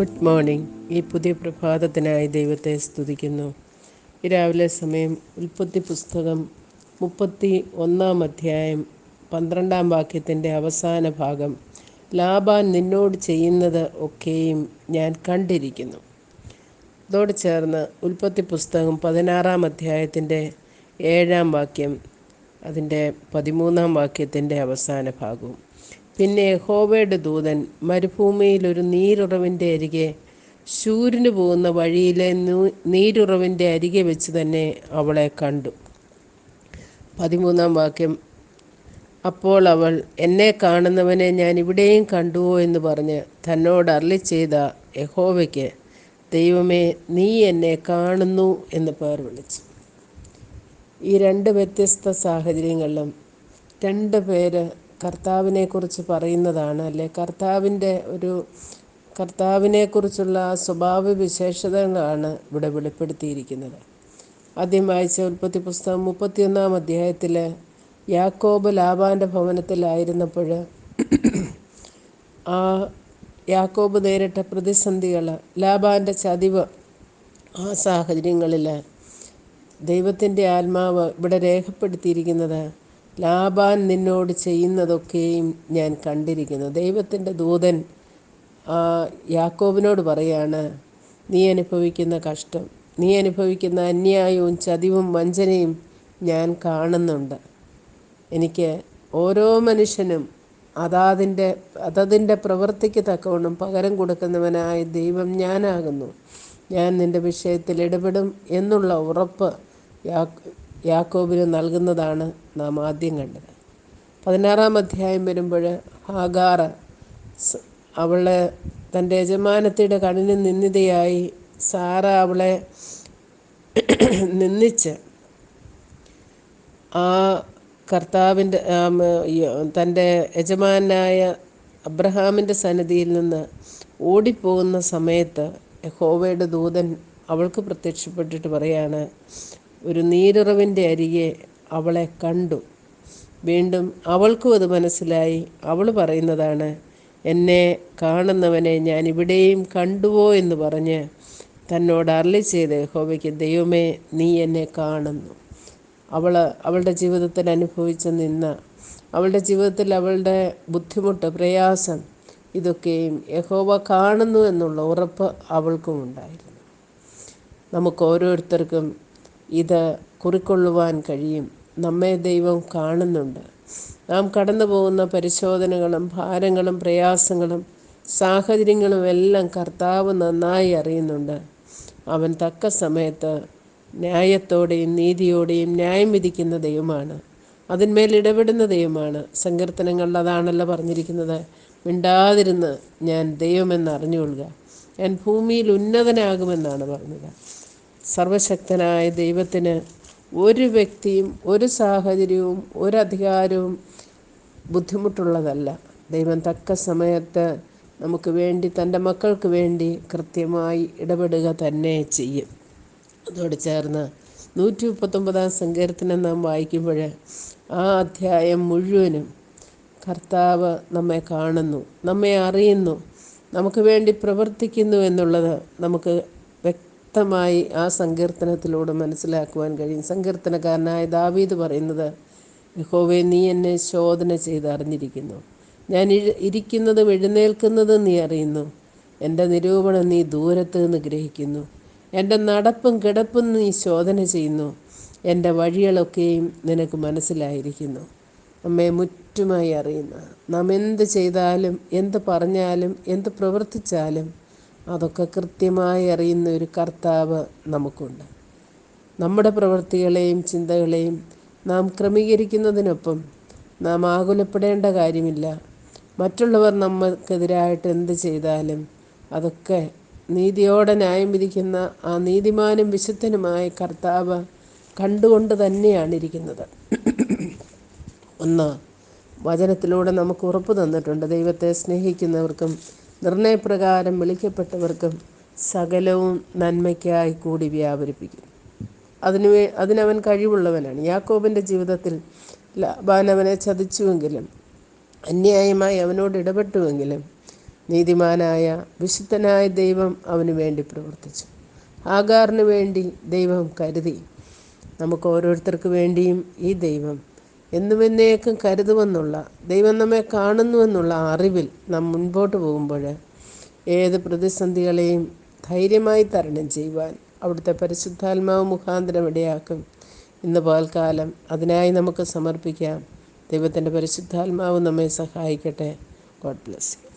Good morning ഈ പുതിയ പ്രഭാതത്തിനായി ദൈവത്തെ സ്തുതിക്കുന്നു. ഈ രാവിലെ സമയം ഉൽപ്പത്തി പുസ്തകം മുപ്പത്തി ഒന്നാം അധ്യായം പന്ത്രണ്ടാം വാക്യത്തിന്റെ അവസാന ഭാഗം. ലാബാൻ നിന്നോട് ചെയ്യുന്നത് ഒക്കെയും ഞാൻ കണ്ടിരിക്കുന്നു. അതോട് ചേർന്ന് ഉൽപ്പത്തി പുസ്തകം പതിനാറാം അധ്യായത്തിന്റെ ഏഴാം വാക്യം അതിന്റെ പതിമൂന്നാം വാക്യത്തിന്റെ അവസാന ഭാഗവും പിന്നെ ഹോവയുടെ ദൂതൻ മരുഭൂമിയിൽ ഒരു നീരുറവിന്റെ അരികെ ശൂരിന് പോകുന്ന വഴിയിലെ നീരുറവിന്റെ അരികെ വെച്ച് തന്നെ അവളെ കണ്ടു. പതിമൂന്നാം വാക്യം. അപ്പോൾ അവൾ എന്നെ കാണുന്നവനെ ഞാൻ ഇവിടെയും കണ്ടുവോ എന്ന് പറഞ്ഞ് തന്നോട് അരളി ചെയ്ത യഹോവയ്ക്ക് ദൈവമേ നീ എന്നെ കാണുന്നു എന്ന് പേർ വിളിച്ചു. ഈ രണ്ട് വ്യത്യസ്ത സാഹചര്യങ്ങളിലും രണ്ട് പേര് കർത്താവിനെക്കുറിച്ച് പറയുന്നതാണ് അല്ലെ? കർത്താവിന്റെ ഒരു കർത്താവിനെക്കുറിച്ചുള്ള സ്വഭാവ വിശേഷതകളാണ് ഇവിടെ വെളിപ്പെടുത്തിയിരിക്കുന്നത്. ആദ്യം വായിച്ച ഉൽപ്പത്തി പുസ്തകം മുപ്പത്തിയൊന്നാം അധ്യായത്തിൽ യാക്കോബ് ലാബാന്റെ ഭവനത്തിലായിരുന്നപ്പോൾ ആ യാക്കോബ് നേരിട്ട പ്രതിസന്ധികൾ ലാബാന്റെ ചതിവ് ആ സാഹചര്യങ്ങളിൽ ദൈവത്തിന്റെ ആത്മാവ് ഇവിടെ രേഖപ്പെടുത്തിയിരിക്കുന്നത് ലാബാൻ നിന്നോട് ചെയ്യുന്നതൊക്കെയും ഞാൻ കണ്ടിരിക്കുന്നു. ദൈവത്തിന്റെ ദൂതൻ യാക്കോബിനോട് പറയാണ് നീ അനുഭവിക്കുന്ന കഷ്ടം നീ അനുഭവിക്കുന്ന അന്യായവും ചതിവും വഞ്ചനയും ഞാൻ കാണുന്നുണ്ട്. എനിക്ക് ഓരോ മനുഷ്യനും അതാതിന്റെ അതതിന്റെ പ്രവൃത്തിക്ക് തക്കവണ്ണം പകരം കൊടുക്കുന്നവനായ ദൈവം ഞാനാകുന്നു. ഞാൻ നിന്റെ വിഷയത്തിൽ ഇടപെടും എന്നുള്ള ഉറപ്പ് യാക്കോബിന് നൽകുന്നതാണ് നാം ആദ്യം കണ്ടത്. പതിനാറാം അധ്യായം വരുമ്പോൾ ഹാഗാർ അവളെ തന്റെ യജമാനത്തിയുടെ കണ്ണിന് നിന്ദിതയായി സാറ അവളെ നിന്ദിച്ച് ആ കർത്താവിന്റെ തന്റെ യജമാനായ അബ്രഹാമിന്റെ സന്നിധിയിൽ നിന്ന് ഓടിപ്പോകുന്ന സമയത്ത് യഹോവയുടെ ദൂതൻ അവൾക്ക് പ്രത്യക്ഷപ്പെട്ടിട്ട് പറയാണ് ഒരു നീരുറവിന്റെ അരികെ അവളെ കണ്ടു. വീണ്ടും അവൾക്കും അത് മനസ്സിലായി. അവൾ പറയുന്നതാണ് എന്നെ കാണുന്നവനെ ഞാൻ ഇവിടെയും കണ്ടുവോ എന്ന് പറഞ്ഞ് തന്നോട് അരളി ചെയ്ത് ഹോബയ്ക്ക് ദൈവമേ നീ എന്നെ കാണുന്നു. അവൾ അവളുടെ ജീവിതത്തിൽ അനുഭവിച്ച നിന്ന അവളുടെ ജീവിതത്തിൽ അവളുടെ ബുദ്ധിമുട്ട് പ്രയാസം ഇതൊക്കെയും യഹോവ കാണുന്നു എന്നുള്ള ഉറപ്പ് അവൾക്കും ഉണ്ടായിരുന്നു. നമുക്ക് ഓരോരുത്തർക്കും ഇത് കുറിക്കൊള്ളുവാൻ കഴിയും. നമ്മെ ദൈവം കാണുന്നുണ്ട്. നാം കടന്നു പോകുന്ന പരിശോധനകളും ഭാരങ്ങളും പ്രയാസങ്ങളും സാഹചര്യങ്ങളും എല്ലാം കർത്താവ് നന്നായി അറിയുന്നുണ്ട്. അവൻ തക്ക സമയത്ത് ന്യായത്തോടെയും നീതിയോടെയും ന്യായം വിധിക്കുന്ന ദൈവമാണ്. അതിന്മേൽ ഇടപെടുന്ന ദൈവമാണ്. സങ്കീർത്തനങ്ങളിൽ അതാണല്ലോ പറഞ്ഞിരിക്കുന്നത്. മിണ്ടാതിരുന്ന് ഞാൻ ദൈവമെന്ന് അറിഞ്ഞുകൊള്ളുക. ഞാൻ ഭൂമിയിൽ ഉന്നതനാകുമെന്നാണ് പറഞ്ഞത്. സർവശക്തനായ ദൈവത്തിന് ഒരു വ്യക്തിയും ഒരു സാഹചര്യവും ഒരു ബുദ്ധിമുട്ടുള്ളതല്ല. ദൈവം തക്ക സമയത്ത് നമുക്ക് വേണ്ടി തന്റെ മക്കൾക്ക് വേണ്ടി കൃത്യമായി ഇടപെടുക തന്നെ ചെയ്യും. അതോട് ചേർന്ന് നൂറ്റി മുപ്പത്തൊമ്പതാം സങ്കീർത്തനം നാം വായിക്കുമ്പോൾ ആ അധ്യായം മുഴുവനും കർത്താവ് നമ്മെ കാണുന്നു നമ്മെ അറിയുന്നു നമുക്ക് വേണ്ടി പ്രവർത്തിക്കുന്നു എന്നുള്ളത് നമുക്ക് വ്യക്തമായി ആ സങ്കീർത്തനത്തിലൂടെ മനസ്സിലാക്കുവാൻ കഴിയും. സങ്കീർത്തനക്കാരനായ ദാവീദ് പറയുന്നത് യഹോവെ നീ എന്നെ ശോധന ചെയ്ത് അറിഞ്ഞിരിക്കുന്നു. ഞാൻ ഇരിക്കുന്നതും എഴുന്നേൽക്കുന്നതും നീ അറിയുന്നു. എന്റെ നിരൂപണം നീ ദൂരത്ത് നിന്ന് ഗ്രഹിക്കുന്നു. എന്റെ നടപ്പും കിടപ്പും നീ ശോധന ചെയ്യുന്നു. എന്റെ വഴികളൊക്കെയും നിനക്ക് മനസ്സിലായിരിക്കുന്നു. നമ്മെ മുറ്റുമായി അറിയുന്ന നാം എന്ത് ചെയ്താലും എന്ത് പറഞ്ഞാലും എന്ത് പ്രവർത്തിച്ചാലും അതൊക്കെ കൃത്യമായി അറിയുന്ന ഒരു കർത്താവ് നമുക്കുണ്ട്. നമ്മുടെ പ്രവൃത്തികളെയും ചിന്തകളെയും നാം ക്രമീകരിക്കുന്നതിനൊപ്പം നാം ആകുലപ്പെടേണ്ട കാര്യമില്ല. മറ്റുള്ളവർ നമ്മൾക്കെതിരായിട്ട് എന്ത് ചെയ്താലും അതൊക്കെ നീതിയോടെ ന്യായം വിധിക്കുന്ന ആ നീതിമാനും വിശുദ്ധനുമായ കർത്താവ് കണ്ടുകൊണ്ട് തന്നെയാണ് ഇരിക്കുന്നത്. ഒന്ന് വചനത്തിലൂടെ നമുക്ക് ഉറപ്പ് തന്നിട്ടുണ്ട്. ദൈവത്തെ സ്നേഹിക്കുന്നവർക്കും നിർണയപ്രകാരം വിളിക്കപ്പെട്ടവർക്കും സകലവും നന്മയ്ക്കായി കൂടി വ്യാപരിപ്പിക്കും. അതിനു വേ അതിനവൻ കഴിവുള്ളവനാണ്. യാക്കോബിന്റെ ജീവിതത്തിൽ ലാബാനവനെ ചതിച്ചുവെങ്കിലും അന്യായമായി അവനോട് ഇടപെട്ടുവെങ്കിലും നീതിമാനായ വിശുദ്ധനായ ദൈവം അവന് വേണ്ടി പ്രവർത്തിച്ചു. ആകാറിന് വേണ്ടി ദൈവം കരുതി. നമുക്ക് ഓരോരുത്തർക്ക് വേണ്ടിയും ഈ ദൈവം എന്നുമെന്നേക്കും കരുതുമെന്നുള്ള ദൈവം നമ്മെ കാണുന്നുവെന്നുള്ള അറിവിൽ നാം മുൻപോട്ട് പോകുമ്പോൾ ഏത് പ്രതിസന്ധികളെയും ധൈര്യമായി തരണം ചെയ്യുവാൻ അവിടുത്തെ പരിശുദ്ധാത്മാവ് മുഖാന്തരം ഇടയാക്കും. ഇന്ന് പകൽക്കാലം അതിനായി നമുക്ക് സമർപ്പിക്കാം. ദൈവത്തിന്റെ പരിശുദ്ധാത്മാവ് നമ്മെ സഹായിക്കട്ടെ. God bless